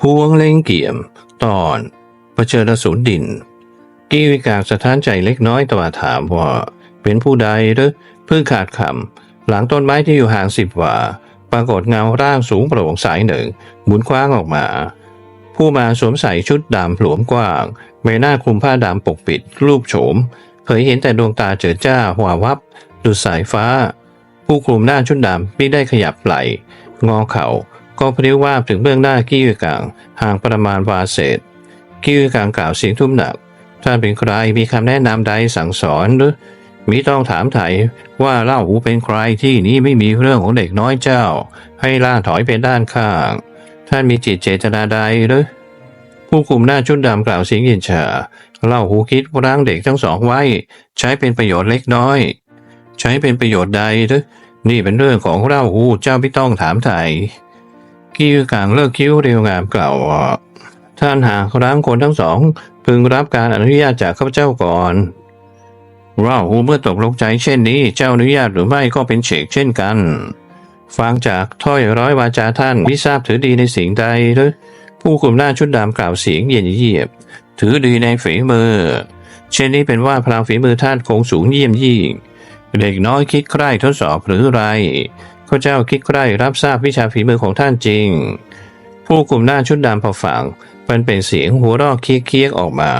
พวงเล่งเกี่ยม ตอนเผชิญอสูรดิน กีวิกาสะท้านใจเล็กน้อยตวาถามว่า เป็นผู้ใดหรือเพิ่งขาดคำหลังต้นไม้ที่อยู่ห่างสิบวาปรากฏเงาร่างสูงโปร่งใสหนึ่งหมุนคว้างออกมา ผู้มาสวมใส่ชุดดำหลวมกว้างใบหน้าคลุมผ้าดำปกปิด รูปโฉมเผยเห็นแต่ดวงตาเจิดจ้าหัววับดุจสายฟ้า ผู้คลุมหน้าชุดดำไม่ได้ขยับไหลงอเข่า ก็พริ้วว่าถึงเบื้องหน้ากี้อยู่กลางห่างประมาณวาเศษกี้อยู่กลางกล่าวเสียงทุ่มหนัก ท่านเป็นใครมีคำแนะนำใดสั่งสอนหรือมิต้องถามไถ่ว่าเล่าหูเป็นใครที่นี้ไม่มีเรื่องของเด็กน้อยเจ้า ให้ล่าถอยไปด้านข้าง ท่านมีจิตเจตนาใดหรือผู้คุมหน้าชุดดำกล่าวเสียงเย็นชาเล่าหูคิดร่างเด็กทั้งสองไว้ ใช้เป็นประโยชน์เล็กน้อย ใช้เป็นประโยชน์ใดหรือนี่เป็นเรื่องของเล่าหูเจ้าไม่ต้องถามไถ่ กี้กลางเลิกคิ้วเรียวงามกล่าวว่าท่านหากร่างคนทั้งสอง พึงรับการอนุญาตจากข้าพเจ้าก่อนเราหูเมื่อตกลงใจเช่นนี้ เจ้าอนุญาตหรือไม่ก็เป็นเฉกเช่นกัน ฟังจากถ้อยร้อยวาจาท่านวิทราบถือดีในสิ่งใดหรือผู้คุมหน้าชุดดำกล่าวเสียงเย็นเยียบ ถือดีในฝีมือ เช่นนี้เป็นว่าพลังฝีมือท่านคงสูงเยี่ยมยิ่งเด็กน้อยคิดใคร่ทดสอบหรือไร ข้าเจ้าคิดใคร่รับทราบวิชาฝีมือของท่านจริง ผู้คุมหน้าชุดดำพอฟังมันเป็นเสียงหัวราะเคี้ยกๆออกมา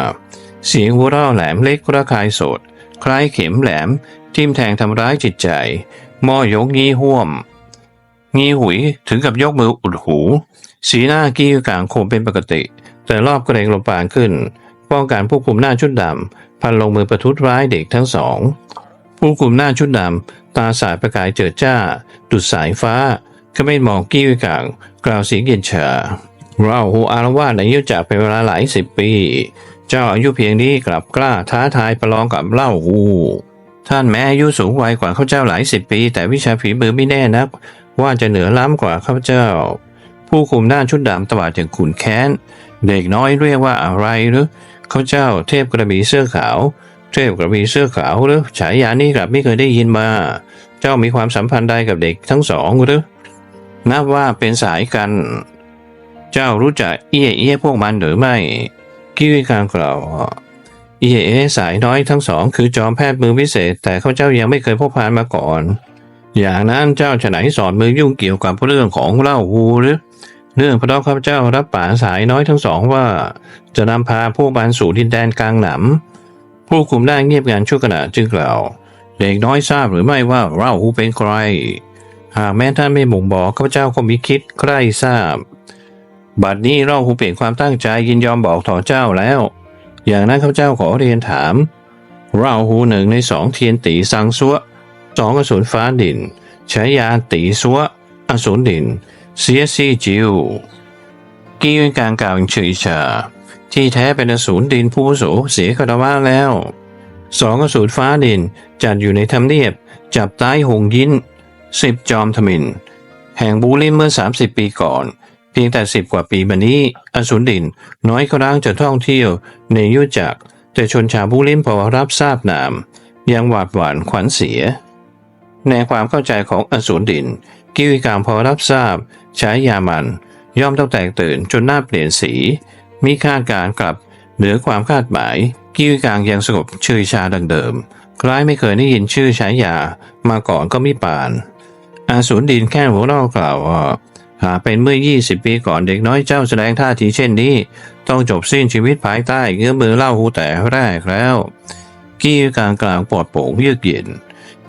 เสียงหัวราะแหลมเล็กระคายสด คล้ายเข็มแหลม ทิ่มแทงทำร้ายจิตใจหมอยกงี้ห่วม งี้หุยถึงกับยกมืออุดหู สีหน้ากี้กลางคงเป็นปกติ แต่รอบกระเลงลมปานขึ้น ป้องกันผู้คุมหน้าชุดดำพันลงมือประทุษร้ายเด็กทั้งสอง ผู้คุมหน้าชุดดำตาสายประกายเจิดจ้า ดุดสายฟ้าก็ไม่มองกี้กางกล่าวเสียงเย็นชาเราหูอารวาสในยุจากเป็นเวลาหลายสิบปี เจ้าอายุเพียงนี้กลับกล้าท้าทายประลองกับเล่าหูท่านแม้อายุสูงวัยกว่าข้าเจ้าหลายสิบปี แต่วิชาฝีมือไม่แน่นัก ว่าจะเหนือล้ำกว่าข้าเจ้า ผู้คุมด้าชุดดำตวาดอย่างขุนแค้น เด็กน้อยเรียกว่าอะไรหรือข้าเจ้าเทพกระบี่เสื้อขาว เทพกระบี่เสื้อขาวหรือฉายานี้กลับไม่เคยได้ยินมา เจ้ามีความสัมพันธ์ใดกับเด็กทั้งสองหรือนับว่าเป็นสายกัน เจ้ารู้จักเอี้ยเอี้ยพวกมันหรือไม่กี้วิการกล่าวเอี้ยเอี้ยสายน้อยทั้งสอง คือจอมแพทย์มือพิเศษ แต่ข้าเจ้ายังไม่เคยพบพานมาก่อน อย่างนั้นเจ้าจะไหนสอนมือยุ่งเกี่ยวกับเรื่องของเล่าวูหรือเรื่องพระข้าพเจ้ารับป่าสายน้อยทั้งสองว่า จะนำพาพวกมันสู่ดินแดนกลางหนำ ผู้คุมได้เงียบงานชั่วขณะจึงกล่าว เด็กน้อยทราบหรือไม่ว่าเล่าวูเป็นใคร หากแม้ท่านไม่บ่งบอกข้าพเจ้าก็มีคิดใคร่ทราบ บัดนี้เราหูเปลี่ยนความตั้งใจยินยอมบอกต่อเจ้าแล้ว อย่างนั้นข้าพเจ้าขอเรียนถาม เราหูหนึ่งในสองเทียนตีสังซัวสองอสูรฟ้าดินฉายาตีซัวอสูรดินเสียซีจิวกี้เป็นการกล่าวอย่างเฉยชา ที่แท้เป็นอสูรดินผู้โสเสียคารวะแล้วสองอสูรฟ้าดินจัดอยู่ในทำเนียบ จับใต้หงยินสิบจอมทมิน แห่งบูลิมเมื่อ 30 ปีก่อน เพียงแต่สิบกว่าปีมานี้อสูรดินน้อยก็ร่างจะท่องเที่ยวในยุจักแต่ชนชาวบูลิมพอรับทราบนาม ยังหวาดหวั่นขวัญเสีย ในความเข้าใจของอสูรดิน กิวิกามพอรับทราบใช้ยามัน ย่อมต้องแตกตื่นจนหน้าเปลี่ยนสี มีคาดการกลับเหนือความคาดหมาย กิวกางยังสงบชื่อชาดังเดิม คล้ายไม่เคยได้ยินชื่อใช้ยามาก่อนก็มิปาน อาสูรดินแค่หัวเรากล่าวว่าหาเป็นเมื่อ 20 ปีก่อนเด็กน้อยเจ้าแสดงท่าทีเช่นนี้ ต้องจบสิ้นชีวิตภายใต้เงื้อมือเล่าหูแต่แรกแล้ว กี้กลางกลางปลอดโปร่งเยือกเย็น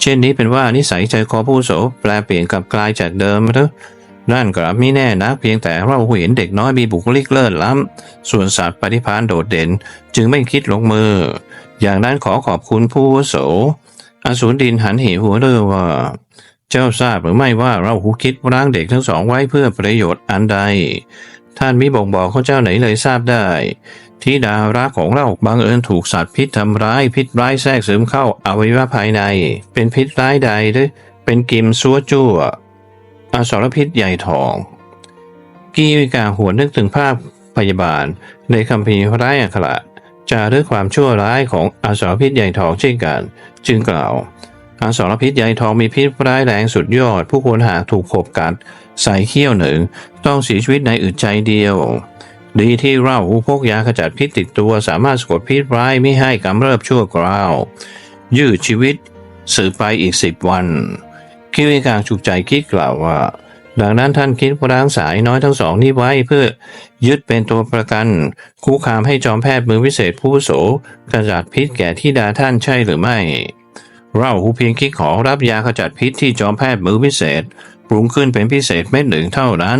เช่นนี้เป็นว่านิสัยใจคอผู้โสแปลเปลี่ยนกลับกลายจากเดิมหรือ นั่นกลับม่แน่นะเพียงแต่เราเห็นเด็กน้อยมีบุคลิกเลิศล้ำ ส่วนสัตว์ปฏิพานโดดเด่น จึงไม่คิดลงมือ อย่างนั้นขอขอบคุณผู้วุโส อสูรดินหันเหหัวเรือว่า เจ้าทราบหรือไม่ว่าเราหูคิดร่างเด็กทั้งสองไว้เพื่อประโยชน์อันใด ท่านมิบ่งบอกข้าเจ้าไหนเลยทราบได้ที่ดารักของเราบังเอิญถูกสัตว์พิษทำร้ายพิษร้ายแทรกซึมเข้าอวัยวะภายใน เป็นพิษร้ายใดหรือเป็นกิมซัวจั่ว อสรพิษใหญ่ทอง กีวิกาหัวนึกถึงภาพพยาบาล ในคำพีร์ร้ายอักขระจารึกความชั่วร้ายของอสรพิษใหญ่ทองเช่นกัน จึงกล่าวอสรพิษใหญ่ทองมีพิษร้ายแรงสุดยอด ผู้คนหากถูกขบกัด ใส่เขี้ยวหนึ่ง ต้องเสียชีวิตในอึดใจเดียว ดีที่เราพกยาขจัดพิษติดตัวสามารถสะกดพิษร้ายไม่ให้กำเริบชั่วคราว ยืดชีวิตสืบไปอีกสิบวัน คิวิกางฉุกใจคิดกล่าวว่า ดังนั้นท่านคิดร่างสายน้อยทั้งสองนี้ไว้เพื่อยึดเป็นตัวประกัน คู่คามให้จอมแพทย์มือวิเศษผู้อาวุโสขจัดพิษแก่ที่ดาท่านใช่หรือไม่ เราหูเพียงคิดขอรับยาขจัดพิษที่จอมแพทย์มือวิเศษ ปรุงขึ้นเป็นพิเศษเม็ดหนึ่งเท่านั้น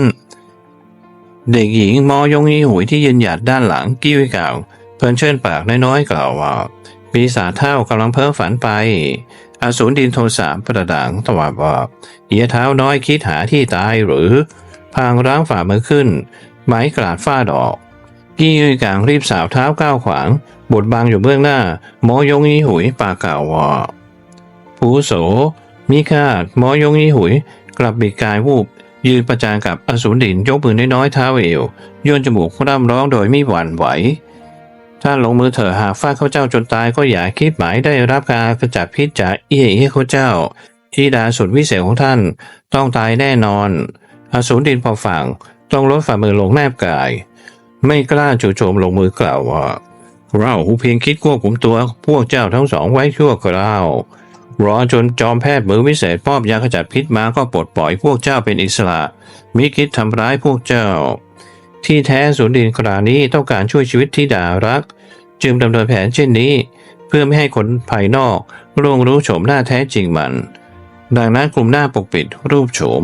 เด็กหญิงมอยงอีหุยที่ยืนหยัดด้านหลังกิ้วกล่าว เพิ่นเชิญปากน้อยๆกล่าวว่าปีศาจเท่ากำลังเพ้อฝันไป อสูรดินโทสามประดังตวาดว่าเหยียเท้าน้อยคิดหาที่ตายหรือ พางร้างฝ่ามือขึ้น ไม้กราดฟาดออกกี้ยืกลางรีบสาวเท้าก้าวขวาง บทบังอยู่เบื้องหน้าหมอยงอีหุยปากกล่าวว่าผู้โสมิคาดหมอยงอีหุย กลับบิดกายวูบ ยืนประจานกับอสูรดินยกมือน้อยๆเท้าเอวโยนจมูกร่ำร้องโดยไม่หวั่นไหว ถ้าลงมือเถอะหากฟาดเขาเจ้าจนตายก็อย่าคิดหมายได้รับการกระจัดพิษจากเอี้ยเอี้ยเขาเจ้าที่ดาสุดวิเศษของท่านต้องตายแน่นอนอสูรดินพอฟังต้องลดฝ่ามือลงแนบกาย ไม่กล้าจู่โจมลงมือกล่าวว่าเราเพียงคิดควบคุมตัวพวกเจ้าทั้งสองไว้ชั่วคราวรอจนจอมแพทย์มือวิเศษมอบยาขจัดพิษมาก็ปลดปล่อยพวกเจ้าเป็นอิสระ มิคิดทำร้ายพวกเจ้า ที่แท้ศูนดินครานี้ต้องการช่วยชีวิตที่ดารัก จึงดำเนินแผนเช่นนี้ เพื่อไม่ให้คนภายนอกร่วงรู้โฉมหน้าแท้จริงมัน ดังนั้นกลุ่มหน้าปกปิดรูปโฉม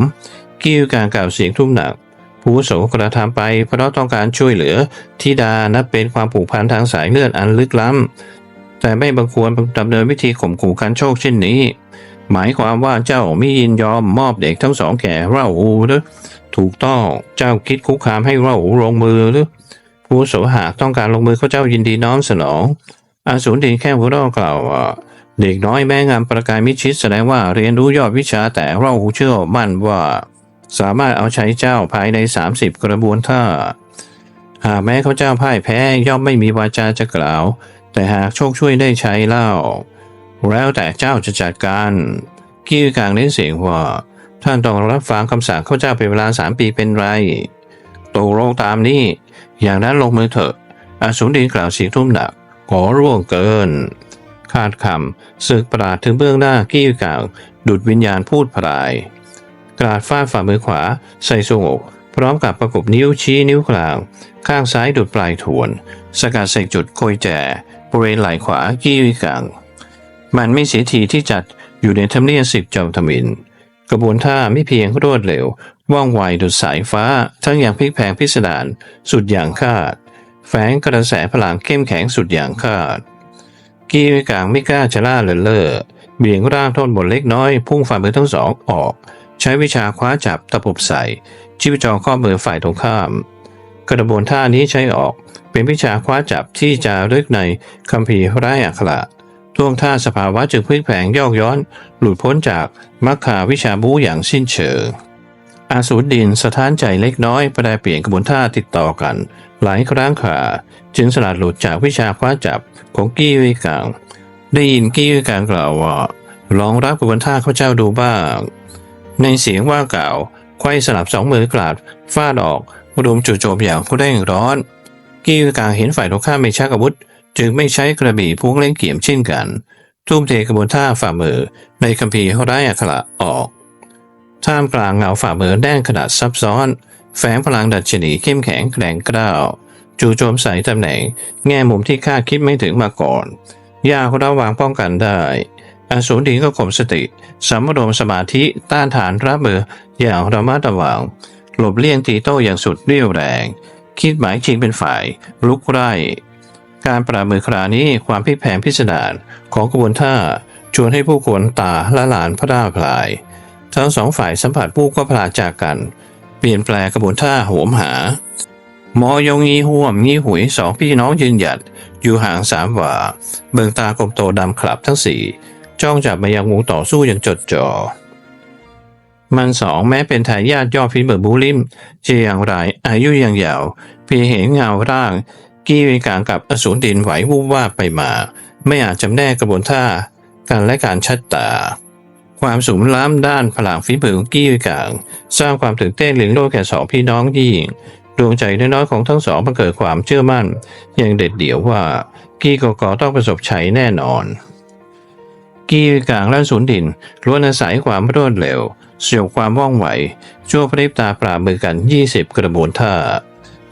กิ้วการกล่าวเสียงทุ่มหนัก ผู้โสกระทำไปเพราะต้องการช่วยเหลือทิดานับเป็นความผูกพันทางสายเลือดอันลึกล้ำ แต่ไม่บังควรดำเนินวิธีข่มขู่กันโชคเช่นนี้ หมายความว่าเจ้าไม่ยินยอมมอบเด็กทั้งสองแก่เราหูหรือ ถูกต้องเจ้าคิดคุกคามให้เราลงมือหรือผู้อาวุโสหากต้องการลงมือเขาเจ้ายินดีน้อมสนองอาสูรดินแค่หัวเราะกล่าวว่าเด็กน้อยแม้งามประกายมิชิดแสดงว่าเรียนรู้ยอดวิชาแต่เราเชื่อมั่นว่า สามารถเอาใช้เจ้าภายใน 30 กระบวนท่า หากแม้เขาเจ้าพ่ายแพ้ย่อมไม่มีวาจาจะกล่าว แต่หากโชคช่วยได้ใช้เล่า แล้วแต่เจ้าจะจัดการกี้กลางเล่นเสียงว่า ท่านต้องรับฟังคำสั่งข้าเจ้าเป็นเวลาสามปีเป็นไรตกลงตามนี้ อย่างนั้นลงมือเถอะอาสูรดินกล่าวเสียงทุ่มหนักขอร่วงเกิน คาดคำศึกประหลาดถึงเบื้องหน้ากี้กลางดุดวิญญาณพูดพราย กราดฟาดฝ่ามือขวา ใส่ทรวงอกพร้อมกับประกบนิ้วชี้นิ้วกลาง ข้างซ้ายดุดปลายถวน สกัดเสกจุดโคยแจบริเวณไหล่ขวากี้วิกังมันไม่เสียทีที่จัดอยู่ในทำเนียบสิบจอมทมิน กระบวนท่าไม่เพียงรวดเร็ว ว่องไวดุดสายฟ้า ทั้งอย่างพลิกแพงพิสดารสุดอย่างคาด แฝงกระแสพลังเข้มแข็งสุดอย่างคาด กี้วิกังไม่กล้าจะล่าเลินเล่อเบี่ยงร่างโทนบนเล็กน้อย พุ่งฝ่ามือทั้งสองออก ใช้วิชาคว้าจับตะปบใส่ ชีพจรข้อมือฝ่ายตรงข้าม กระบวนท่านี้ใช้ออกเป็นวิชาคว้าจับที่จะรึกในคัมภีร์ไร้อักขระ ท่วงท่าสภาวะจึงพลิกแผงยอกย้อน หลุดพ้นจากมัคคาวิชาบูอย่างสิ้นเชิง อาสูรดินสะท้านใจเล็กน้อยประดเปลี่ยนกระบวนท่าติดต่อกัน หลายครั้งขาจึงสลัดหลุดจากวิชาคว้าจับของกี้วิกังได้ยินกี้วิกังกล่าวว่าลองรับกระบวนท่าข้าเจ้าดูบ้าง ในเสียงว่ากล่าวไขว้สลับสองมือกลาดฟาดออกรวมจู่โจมอย่างผู้เร่งร้อน กี้วิกังเห็นฝ่ายตรงข้ามไม่ชักอาวุธ จึงไม่ใช้กระบี่พวงเล่นเกี่ยมเช่นกัน ทุ่มเทกระบวนท่าฝ่ามือในคัมภีร์ไร้อักขระออก ท่ามกลางเงาฝ่ามือแดงขนาดซับซ้อน แฝงพลังดัชนีเข้มแข็งแกร่งกล้าวจู่โจมใส่ตำแหน่ง แง่มุมที่คาดคิดไม่ถึงมาก่อน ยากระวางป้องกันได้อสูรดินก็ข่มสติสำรวมสมาธิต้านทานรับมืออย่างระมัดระวัง หลบเลี่ยงตีโต้อย่างสุดเรี่ยวแรง คิดหมายชิงเป็นฝ่าย ลุกไร่ การปราบมือครานี้ความพิแผงพิสดารของกระบวนท่าชวนให้ผู้คนตาละหลานพระดาพลาย ทั้งสองฝ่ายสัมผัสผู้ก็พลาจากกัน เปลี่ยนแปลงกระบวนท่าโหมหา มอยงงีห่วมงีหุยสองพี่น้องยืนหยัด อยู่ห่างสามหว่าเบิ่งตากลมโตดำคลับทั้งสี่จ้องจับมายังวงต่อสู้อย่างจดจ่อมันสองแม้เป็นทายาทยอดฝีมือบูลิมจะอย่างไรอายุยังยาว เพียงเห็นเงาร่าง กี้วิกางกับอสูรดินไหววูบว่าบไปมา ไม่อาจจำแนกกระบวนท่ากันและการชัดตา ความสูงล้ำด้านพลังฝีมือของกี้วิกาง สร้างความตื่นเต้นเลี้ยงโลกแก่สองพี่น้องยิ่งดวงใจน้อยๆของทั้งสองมันเกิดความเชื่อมั่น อย่างเด็ดเดี่ยวว่า กี้กอกอต้องประสบชัยแน่นอน กี้กลางและศูนดินล้วนอาศัยความรวดเร็ว เสียวความว่องไว ชั่วพริบตาปราบมือกัน 20 กระบวนท่า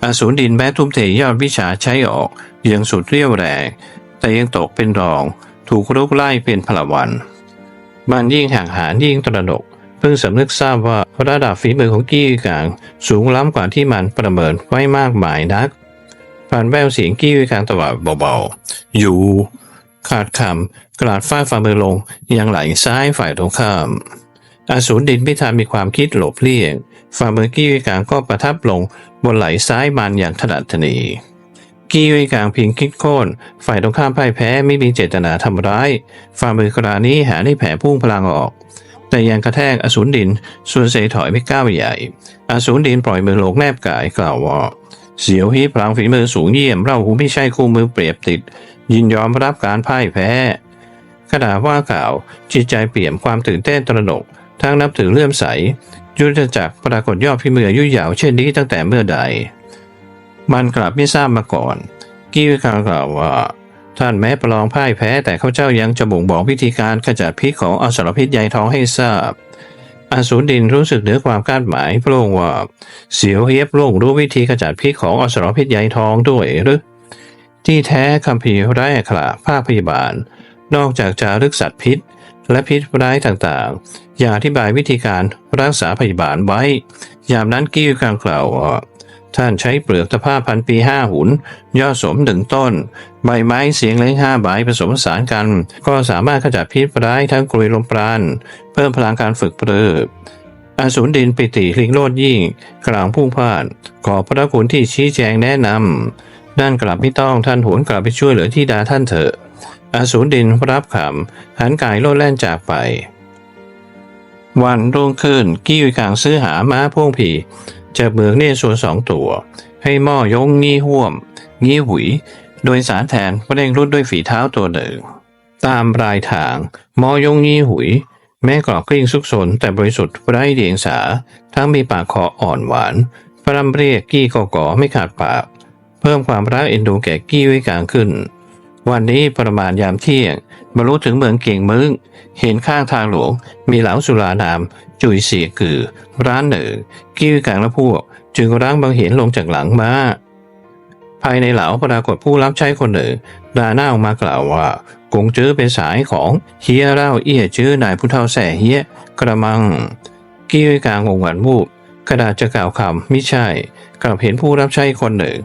อสูรดินแม้ทุ่มเทยอดวิชาใช้ออก ยังสุดเรี่ยวแรง แต่ยังตกเป็นรอง ถูกรุกไล่เป็นพลวัน มันยิ่งห่างหานยิ่งตระหนก เพิ่งสำนึกทราบว่าระดับฝีมือของกี้กาง สูงล้ำกว่าที่มันประเมินไว้มากมายนักผ่านแววเสียงกี้กางตะวัดเบาๆ อยู่ ขาดคำกระดาษฝ้าฝ่ามือลงยังไหลซ้ายฝ่ายตรงข้ามอาสูรดินไม่ทันมีความคิดหลบเลี่ยงฝ่ามือกี้กางก็ประทับลง บนไหลซ้ายมันอย่างถนัดถนีกี้ไว้กลางพียงคิดโค่นฝ่ายตรงข้ามพ่ายแพ้ไม่มีเจตนาทำร้ายฝ่ามือกรานี้หาได้แผลพุ่งพลังออก แต่ยังกระแทกอสูรดินส่วนเสถอยไปก้าวใหญ่ อสูรดินปล่อยมือลงแนบกายกล่าวว่าเสียวฮีพลังฝีมือสูงเยี่ยมเราหูไม่ใช่คู่มือเปรียบติด ยินยอมรับการพ่ายแพ้ขณะว่ากล่าวจิตใจเปี่ยมความตื่นเต้นตระหนก ทั้งนับถือเลื่อมใส ยุทธจักรปรากฏยอดพิมืออยุยาวเช่นนี้ตั้งแต่เมื่อใด มันกลับไม่ทราบมาก่อน กี้วิคากล่าวว่า ท่านแม้ประลองพ่ายแพ้แต่เขาเจ้ายังจะบ่งบอกวิธีการขจัดพิษของอสรพิษใยทองให้ทราบอสูรดินรู้สึกเหนือความคาดหมายพระองค์ว่า เสียวเฮียบโลงรู้วิธีขจัดพิษของอสรพิษใยทองด้วยหรือที่แท้คำพีไร้อักขระภาคพยาบาล นอกจากจะรึกสัตว์พิษ และพิษร้ายต่างๆ อย่าอธิบายวิธีการรักษาพยาบาลไว้ ยามนั้นกี้กลางกล่าวว่าท่านใช้เปลือกตะภาพพันปีห้าหุนยอดสมหนึ่งต้น ใบไม้เสียงเล็กห้าใบผสมผสานกัน ก็สามารถขจัดพิษร้ายทั้งกรุยลมปราณ เพิ่มพลังการฝึกปรืออสูรดินปิติลิงโลดยิ่ง กลางพุ่งพลาดขอพระคุณที่ชี้แจงแนะนำด้านกลับไม่ต้องท่านหวนกลับไปช่วยเหลือที่ดาท่านเถอะ อสูรดินรับคำหันกายโลดแล่นจากไป วันรุ่งขึ้นกี้วิกางซื้อหาม้าพ่วงผีจากเมืองเนส่วนสองตัว ให้หม้อยงงี้ห่วม งี้หุย โดยสารแทนเร่งรุดด้วยฝีเท้าตัวหนึ่ง ตามรายทางมอยงงี้หุย แม่กรอกกลิ้งซุกซนแต่บริสุทธิ์ไร้เดียงสา ทั้งมีปากคออ่อนหวานพรำเรียกกี้ก่อก่อไม่ขาดปาก เพิ่มความรักเอ็นดูแก่กี้ไว้กลางขึ้น วันนี้ประมาณยามเที่ยงบรรลุถึงเมืองเก่งมึงเห็นข้างทางหลวง มีเหลาสุรานาม จุยเสียกือ ร้านหนึ่งกี้วกลางและพวก จึงร่างบางเห็นลงจากหลังมาภายในเหลาปรากฏผู้รับใช้คนหนึ่งดาหน้าออกมากล่าวว่ากงจื้อเป็นสายของเฮียเล่าเอี้ยจื้อนายผู้เฒ่าแส่เฮียกระมังกี้วกลางงงหวันวูบกระดาษจะกล่าวคำไม่ใช่กลับเห็นผู้รับใช้คนหนึ่ง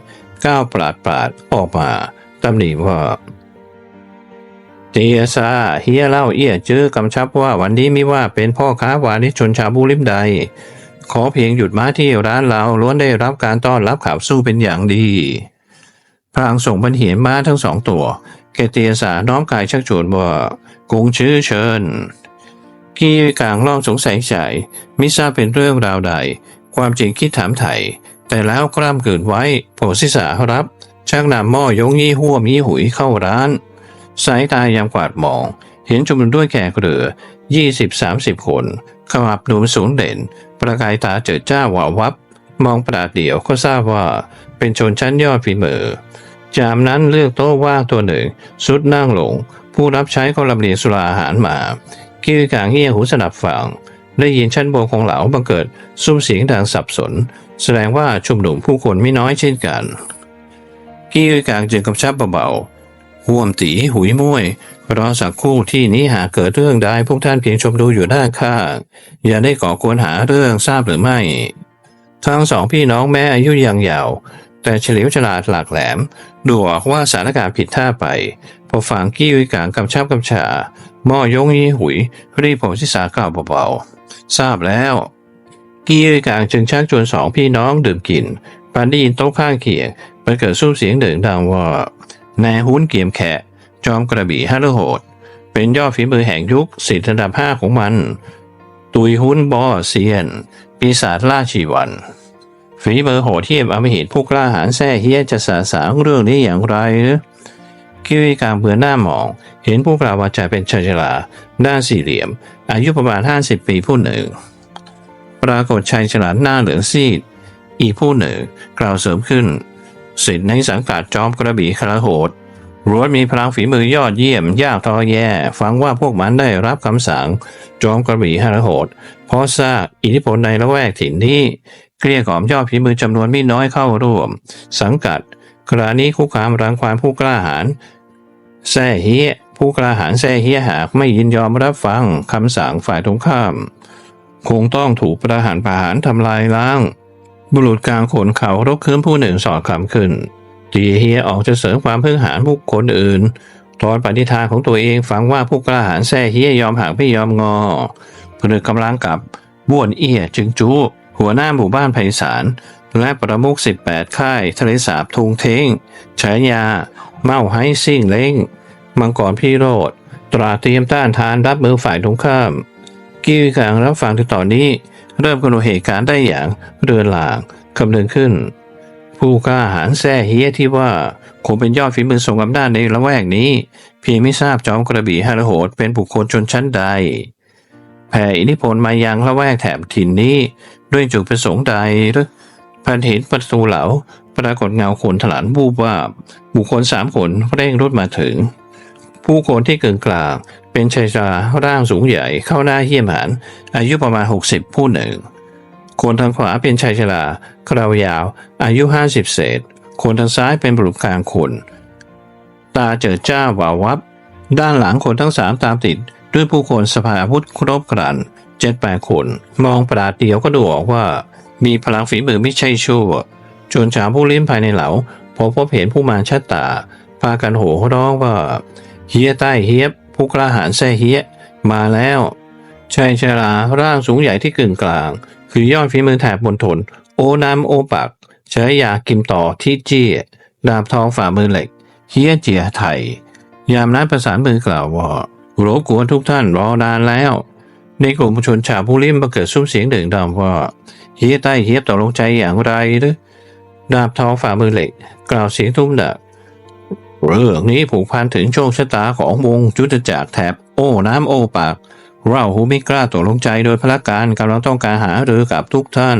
ก้าวปราดปราดออกมา ตำหนิว่าเตียซาเฮียเล่าเอี้ยเจอกำชับว่าวันนี้ม่ว่าเป็นพ่อค้าวานิชชนชาวบุริมใด ขอเพียงหยุดม้าที่ร้านเราล้วนได้รับการต้อนรับข่าวสู้เป็นอย่างดี พรางส่งบันเหียนม้าทั้งสองตัวแกเตียสาน้อมกายชักชวนว่ากุงชื่อเชิญกี้กลางล่องสงสัยใจมิทราบเป็นเรื่องราวใด ความจริงคิดถามไถ่แต่แล้วกล้ามเกินไว้โผสิสารับ ชักนำหม้อยงยี่หัวมีหุยเข้าร้าน สายตายามกวาดมอง เห็นชุมนุมด้วยแขกเรือยี่สิบสามสิบคนขมับหนุมสูงเด่น ประกายตาเจิดจ้าว่าวับ มองประดาเดียวก็ทราบว่าเป็นชนชั้นยอดฝีมือ จามนั้นเลือกโต๊ะว่างตัวหนึ่งสุดนั่งลง ผู้รับใช้ก็ลำเลียงสุราอาหารมากิ้วกางเงี่ยหูสนับฟังได้ยินชั้นบนของเหลาบังเกิดซุ้มเสียงดังสับสน แสดงว่าชุมนุมผู้คนไม่น้อยเช่นกัน กี้กางจึงกำชับเบาๆห่วมตีหุยมุ้ยรอสักคู่ที่นี้หากเกิดเรื่องใดพวกท่านเพียงชมดูอยู่ด้านข้าง อย่าได้ก่อกวนหาเรื่องทราบหรือไม่ ทั้งสองพี่น้องแม้อายุยังยาว แต่เฉลียวฉลาดหลากแหลมดูออกว่าสถานการณ์ผิดท่าไป พอฟังกี้วิกางกำชับกำชาหม้อยงยี่หุย รีบผมที่สากล่าวเบาๆทราบแล้วกี้วิกางจึงชักชวนสองพี่น้องดื่มกินปานได้ยินโต๊ะข้างเคียง มันเกิดสู้เสียงเดิงดังว่านายหุ้นเกียมแขะ จอมกระบี่ฮัลโหด เป็นยอดฝีมือแห่งยุคสิทธิ์ระดับห้าของมัน ตุยหุ้นบอเซียน ปีศาจล่าชีวัน ฝีมือโหดเทียมอมหิตผู้กล้าหาญแท้เฮียจะสาสางเรื่องนี้อย่างไรหรือคิวิกางเบือหน้ามอง เห็นผู้กล่าววาจาเป็นชายชราด้านสี่เหลี่ยม อายุประมาณห้าสิบปีผู้หนึ่ง ปรากฏชายฉลาดหน้าเหลืองซีด อีกผู้หนึ่งกล่าวเสริมขึ้น สิทธิ์ในสังกัดจอมกระบี่คารโหดร้วนมีพลังฝีมือยอดเยี่ยม ยากทอแย่ ฟังว่าพวกมันได้รับคำสั่งจอมกระบี่คารโหดเพราะทราบอิทธิพลในละแวกถิ่นที่เกลี้ยกล่อมยอดฝีมือจำนวนไม่น้อยเข้าร่วม สังกัดกรณีคุกคามรังควานผู้กล้าหาญแซ่เฮียผู้กล้าหาญแซ่เฮียหากไม่ยินยอมรับฟังคำสั่งฝ่ายตรงข้าม คงต้องถูกประหารประหารทำลายล้าง บุรุษกลางขนเขารกคืนผู้หนึ่งสอดคำขึ้นจีเฮียออกจะเสริมความพึ่งหารผู้คนอื่นตอนปฏิทานของตัวเองฟังว่าผู้กล้าหาญแซ่เฮียยอมหักไม่ยอมงอผนึกกำลังกับบ้วนเอี้ยจึงจูหัวหน้าหมู่บ้านไพศาลและประมุข18 ค่ายทะเลสาบทุงเทงฉายา เมาไฮซิ่งเล้ง มังกรพี่โรด ตราเตรียมต้านทานรับมือฝ่ายตรงข้ามกี้วิกางรับฟังถึงตอนนี้ เริ่มกำหนดเหตุการณ์ได้อย่างเรือนลางคำนึงขึ้น ผู้กล้าหาญแซ่เฮียที่ว่าคงเป็นยอดฝีมือทรงอำนาจในละแวกนี้ เพียงไม่ทราบจอมกระบี่ฮาระโหดเป็นบุคคลชนชั้นใด แผ่อิทธิพลมายังละแวกแถบถิ่นนี้ ด้วยจุดประสงค์ใดหรือพันเห็นประตูเหลาปรากฏเงาขนถลานบูบว่าบบุคคลสามคนเร่งรถมาถึง ผู้คนที่เกินกลาง เป็นชายชาร่างสูงใหญ่เข้าหน้าเหี้ยมหันอายุประมาณ 60 ผู้หนึ่งคนทางขวาเป็นชายชราคราวยาว อายุ 50 เศษ คนทางซ้ายเป็นบุรุษกลางคน ตาเจิดจ้าวาววับ ด้านหลังคนทั้งสามตามติด ด้วยผู้คนสภาพุทธครบกรันเจ็ดแปดคน มองประดาดเดียวก็ดูออกว่า มีพลังฝีมือไม่ใช่ชั่วจนชาวผู้เลี้ยงภายในเหลาพอพบเห็นผู้มาชัดตา พากันโห่ร้องว่า เฮียใต้เฮียบ ผู้กล้าหาญแซ่เฮียมาแล้วชายชราร่างสูงใหญ่ที่กึ่งกลาง คือยอดฝีมือแถบบนทน โอนามโอปักใช้ยากิมต่อที่เจี้ยดาบทองฝ่ามือเหล็กเฮียเจียไทย ยามนั้นประสานมือกล่าวว่ารบกวนทุกท่านรอนานแล้ว ในกลุ่มชนชาวผู้เลี้ยงมาเกิดซุ้มเสียงเด่งดังว่าเฮียใต้เฮียบตกลงใจอย่างไรหรือดาบทองฝ่ามือเหล็ก กล่าวเสียงทุ่มดัก เรื่องนี้ผูกพันถึงโชคชะตาของวงจุตจักรแถบโอ้น้ำโอปาก เราหูไม่กล้าตกลงใจโดยพละการกำลังต้องการหาหรือกับทุกท่าน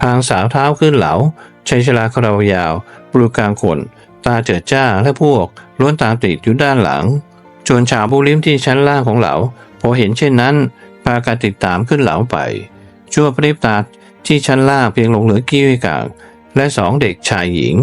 พางสาวเท้าขึ้นเหลาชัยชลาคราวยาวปลุกกลางคน ตาเจิดจ้าและพวกล้วนตามติดอยู่ด้านหลังจนชาวผู้ลิ้มที่ชั้นล่างของเหลาพอเห็นเช่นนั้นพากันติดตามขึ้นเหลาไป ชั่วพริบตาที่ชั้นล่างเพียงหลงเหลือกี้วกางและสองเด็กชายหญิง